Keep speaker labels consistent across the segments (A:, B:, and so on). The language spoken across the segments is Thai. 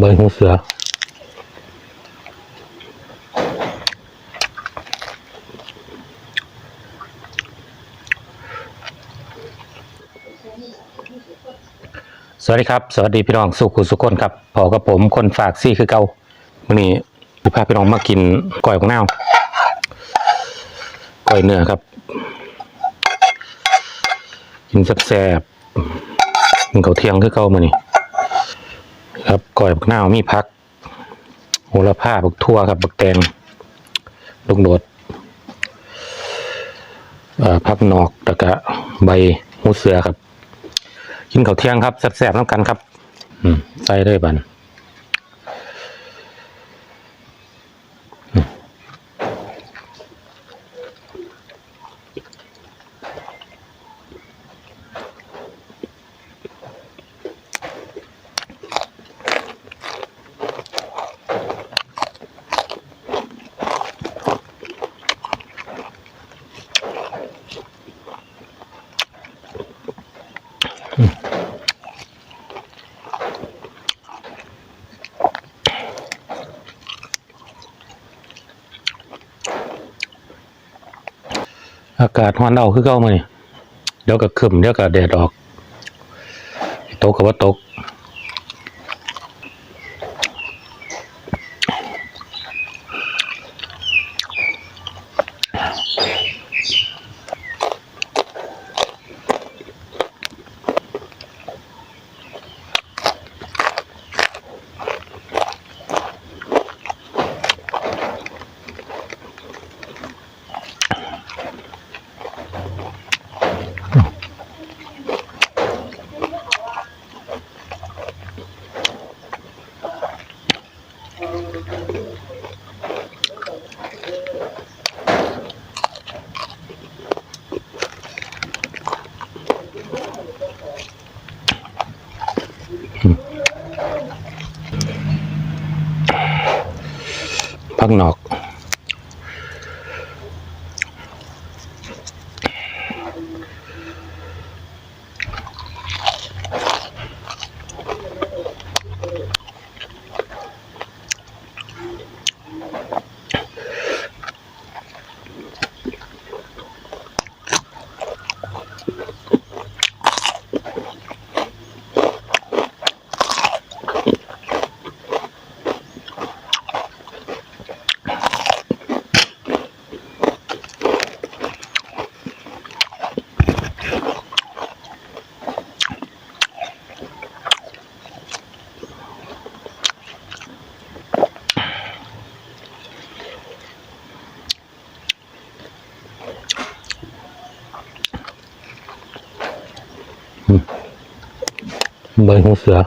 A: ใบหูเสือสวัสดีครับ สวัสดีพี่น้องสุขุสุขคนครับพอกับผมคนฝากซี่คือเก่าวันนี้พี่พาพี่น้องมากินก้อยของนาวก้อยเนื้อครับ กินแซ่บๆกินข้าเทียงคือเก่ามานี่ ครับก้อยบกหน้ามีพักโหระพาบักทั่วครับบักแตงลูกโดดพักนอกตะกะใบหูเสือครับกินข้าวเที่ยงครับแซ่บๆน้ำกันครับ อืมใส่ได้บัน อากาศฮ้อนเอาคือเก่ามาเนี่ยเดี๋ยวก็ขึ้นเดี๋ยวก็แดดออกตกกับว่าตก พั ใบหูเสือ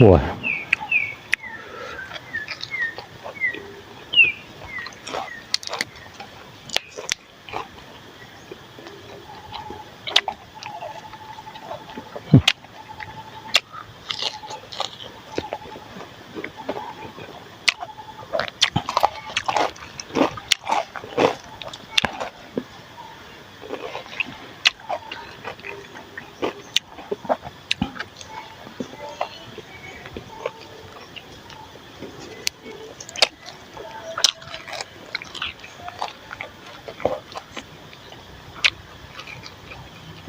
A: โอ้ย